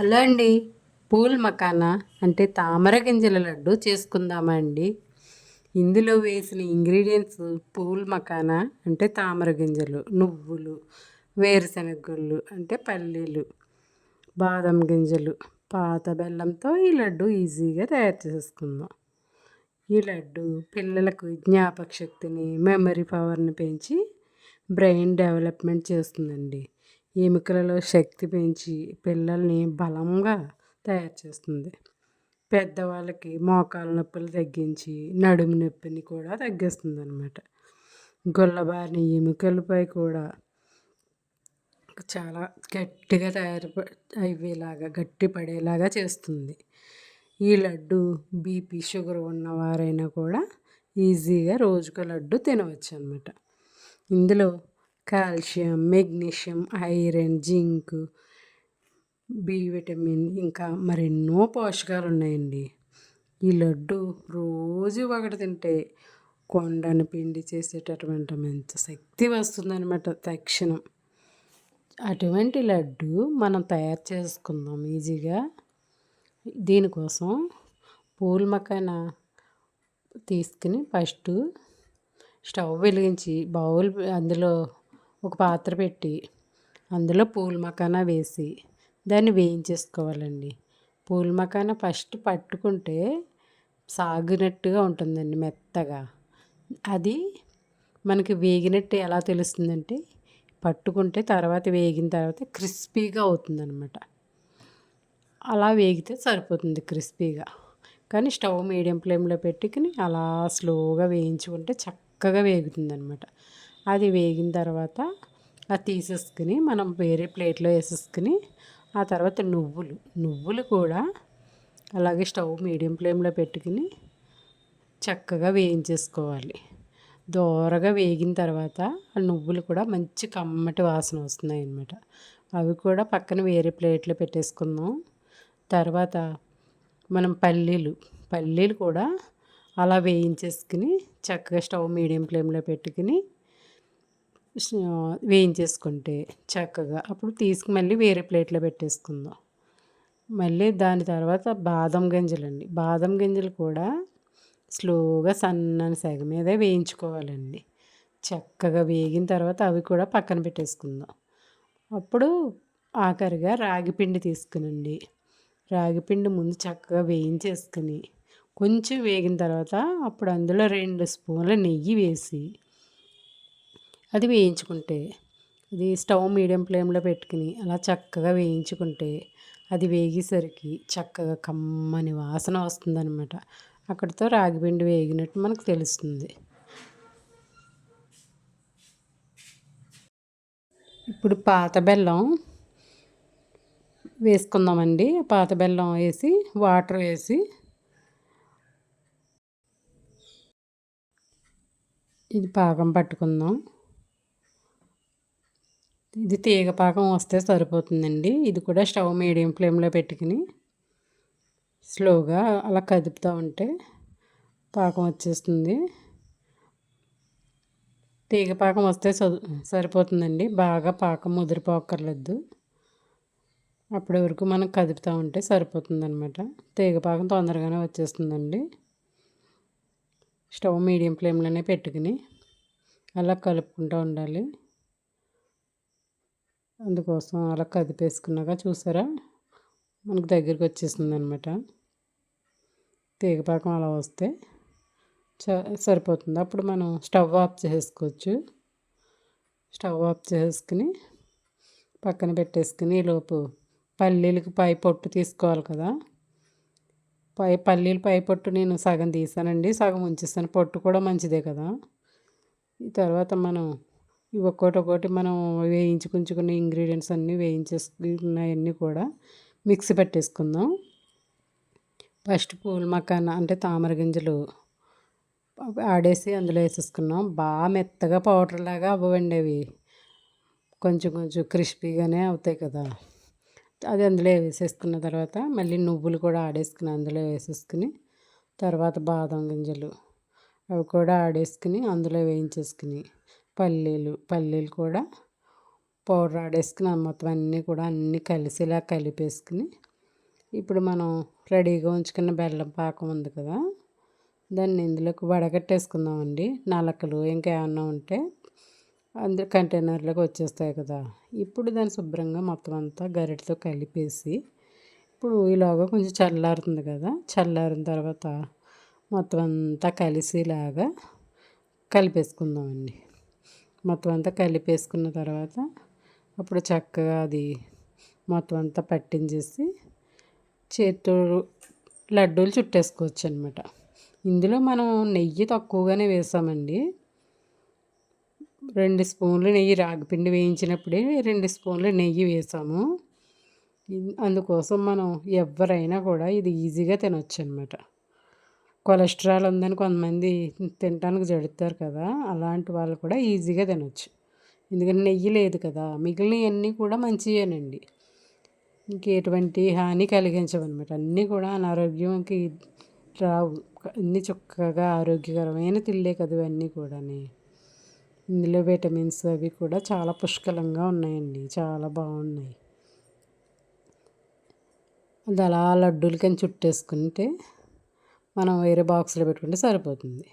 Hello అండి. Pool makhana అంటే తామర గింజల లడ్డు చేసుకుందామా అండి? ఇందులో వేసిన ఇంగ్రీడియంట్స్ పూల్ మకానా అంటే తామర గింజలు నువ్వులు గుళ్ళు అంటే పల్లీలు బాదం గింజలు పాత బెల్లంతో ఈ లడ్డు ఈజీగా తయారు చేసుకుందాం. ఈ లడ్డు పిల్లలకు జ్ఞాపక శక్తిని మెమరీ పవర్ని పెంచి బ్రెయిన్ డెవలప్మెంట్ చేస్తుందండి. ఎముకలలో శక్తి పెంచి పిల్లల్ని బలంగా తయారు చేస్తుంది. పెద్దవాళ్ళకి మోకాలు నొప్పులు తగ్గించి నడుము నొప్పిని కూడా తగ్గిస్తుంది అనమాట గుల్లబారిన ఎముకలపై కూడా చాలా గట్టిగా తయారు అయ్యేలాగా గట్టి పడేలాగా చేస్తుంది. ఈ లడ్డు బీపీ షుగర్ ఉన్నవారైనా కూడా ఈజీగా రోజుకు లడ్డు తినవచ్చు అనమాట ఇందులో calcium magnesium iron zinc B vitamin ఇంకా మరెన్నో పోషకాలు ఉన్నాయండి ఈ లడ్డు రోజు ఒకటి తింటే కొండను పిండి చేసేటటువంటి మంచి శక్తి వస్తుందన్నమాట తక్షణం. అటువంటి లడ్డు మనం తయారు చేసుకుందాం ఈజీగా. దీనికోసం పూల్ మకాన తీసుకుని ఫస్ట్ స్టవ్ వెలిగించి బౌల్ అందులో ఒక పాత్ర పెట్టి అందులో పూల మకానా వేసి దాన్ని వేయించేసుకోవాలండి. పూల మకానా ఫస్ట్ పట్టుకుంటే సాగినట్టుగా ఉంటుందండి మెత్తగా. అది మనకి వేగినట్టు ఎలా తెలుస్తుందంటే పట్టుకుంటే తర్వాత వేగిన తర్వాత క్రిస్పీగా అవుతుందన్నమాట. అలా వేగితే సరిపోతుంది క్రిస్పీగా. కానీ స్టవ్ మీడియం ఫ్లేమ్లో పెట్టుకుని అలా స్లోగా వేయించుకుంటే చక్కగా వేగుతుంది అనమాట అది వేగిన తర్వాత అది తీసేసుకుని మనం వేరే ప్లేట్లో వేసేసుకుని ఆ తర్వాత నువ్వులు నువ్వులు కూడా అలాగే స్టవ్ మీడియం ఫ్లేమ్లో పెట్టుకుని చక్కగా వేయించేసుకోవాలి. దోరగా వేగిన తర్వాత ఆ నువ్వులు కూడా మంచి కమ్మటి వాసన వస్తున్నాయి అన్నమాట. అవి కూడా పక్కన వేరే ప్లేట్లో పెట్టేసుకుందాం. తర్వాత మనం పల్లీలు పల్లీలు కూడా అలా వేయించేసుకుని చక్కగా స్టవ్ మీడియం ఫ్లేమ్లో పెట్టుకుని వేయించేసుకుంటే చక్కగా. అప్పుడు తీసుకు మళ్ళీ వేరే ప్లేట్లో పెట్టేసుకుందాం. మళ్ళీ దాని తర్వాత బాదం గింజలండి. బాదం గింజలు కూడా స్లోగా సన్నని సెగ మీదే వేయించుకోవాలండి. చక్కగా వేగిన తర్వాత అవి కూడా పక్కన పెట్టేసుకుందాం. అప్పుడు ఆఖరిగా రాగిపిండి తీసుకునండి. రాగిపిండి ముందు చక్కగా వేయించేసుకుని కొంచెం వేగిన తర్వాత అప్పుడు అందులో రెండు స్పూన్ల నెయ్యి వేసి అది వేయించుకుంటే అది స్టవ్ మీడియం ఫ్లేమ్లో పెట్టుకుని అలా చక్కగా వేయించుకుంటే అది వేగేసరికి చక్కగా కమ్మని వాసన వస్తుందనమాట అక్కడితో రాగిపిండి వేగినట్టు మనకు తెలుస్తుంది. ఇప్పుడు పాత బెల్లం వేసుకుందామండి. పాత బెల్లం వేసి వాటర్ వేసి ఇది పాకం పట్టుకుందాం. ఇది తీగ పాకం వస్తే సరిపోతుందండి. ఇది కూడా స్టవ్ మీడియం ఫ్లేమ్లో పెట్టుకుని స్లోగా అలా కదుపుతూ ఉంటే పాకం వచ్చేస్తుంది. తీగ పాకం వస్తే సరిపోతుందండి. బాగా పాకం ముదిరిపోక్కర్లేదు. అప్పటి వరకు మనం కదుపుతూ ఉంటే సరిపోతుంది అనమాట తీగ పాకం తొందరగానే వచ్చేస్తుందండి. స్టవ్ మీడియం ఫ్లేమ్లోనే పెట్టుకుని అలా కలుపుకుంటూ ఉండాలి. అందుకోసం అలా కదిపేసుకున్నాక చూసారా? మనకు దగ్గరికి వచ్చేసింది అనమాట తీగపాకం అలా వస్తే సరిపోతుంది. అప్పుడు మనం స్టవ్ ఆఫ్ చేసుకోవచ్చు స్టవ్ ఆఫ్ చేసుకుని పక్కన పెట్టేసుకుని లోపు పల్లీలకు పై పొట్టు తీసుకోవాలి కదా. పై పల్లీలు పై పొట్టు నేను సగం తీసానండి. సగం ఉంచేస్తాను పొట్టు కూడా మంచిదే కదా. ఈ తర్వాత మనం ఒక్కోటి ఒక్కోటి మనం వేయించుకుంచుకున్న ఇంగ్రీడియంట్స్ అన్నీ వేయించేసుకున్నవన్నీ కూడా మిక్సీ పెట్టేసుకుందాం. ఫస్ట్ పూల మకాన అంటే తామర గింజలు ఆడేసి అందులో వేసేసుకున్నాం. బాగా మెత్తగా పౌడర్ లాగా అవ్వండి అవి. కొంచెం కొంచెం క్రిస్పీగానే అవుతాయి కదా. అది అందులో వేసేసుకున్న తర్వాత మళ్ళీ నువ్వులు కూడా ఆడేసుకుని అందులో వేసేసుకుని తర్వాత బాదం గింజలు అవి కూడా ఆడేసుకుని అందులో వేయించేసుకుని పల్లీలు పల్లీలు కూడా పౌడర్ ఆడేసుకుని మొత్తం అన్నీ కూడా అన్నీ కలిసేలా కలిపేసుకుని ఇప్పుడు మనం రెడీగా ఉంచుకున్న బెల్లం పాకం ఉంది కదా దాన్ని ఇందులోకి వడగట్టేసుకుందామండి. నలకలు ఇంకా ఏమన్నా ఉంటే అందరు కంటైనర్లోకి వచ్చేస్తాయి కదా. ఇప్పుడు దాన్ని శుభ్రంగా మొత్తం అంతా గరిటతో కలిపేసి ఇప్పుడు ఈలోగా కొంచెం చల్లారుతుంది కదా చల్లారిన తర్వాత మొత్తం అంతా కలిసేలాగా కలిపేసుకుందామండి. మొత్తం అంతా కలిపేసుకున్న తర్వాత అప్పుడు చక్కగా అది మొత్తం అంతా పట్టించేసి చేతితో లడ్డూలు చుట్టేసుకోవచ్చు అనమాట ఇందులో మనం నెయ్యి తక్కువగానే వేసామండి. రెండు స్పూన్లు నెయ్యి రాగిపిండి వేయించినప్పుడే రెండు స్పూన్లు నెయ్యి వేసాము. అందుకోసం మనం ఎవరైనా కూడా ఇది ఈజీగా తినొచ్చు అనమాట కొలెస్ట్రాల్ ఉందని కొంతమంది తినడానికి జడుతారు కదా అలాంటి వాళ్ళు కూడా ఈజీగా తినొచ్చు. ఎందుకంటే నెయ్యి లేదు కదా మిగిలినవన్నీ కూడా మంచివేనండి ఇంకెటువంటి హాని కలిగించవన్నమాట. అన్నీ కూడా అనారోగ్యంకి రావు. అన్నీ చక్కగా ఆరోగ్యకరమైన తిళ్ళే కదా ఇవన్నీ కూడా ఇందులో విటమిన్స్ అవి కూడా చాలా పుష్కలంగా ఉన్నాయండి. చాలా బాగున్నాయి. అది అలా లడ్డూలకని చుట్టేసుకుంటే మనం వేరే బాక్స్లో పెట్టుకుంటే సరిపోతుంది.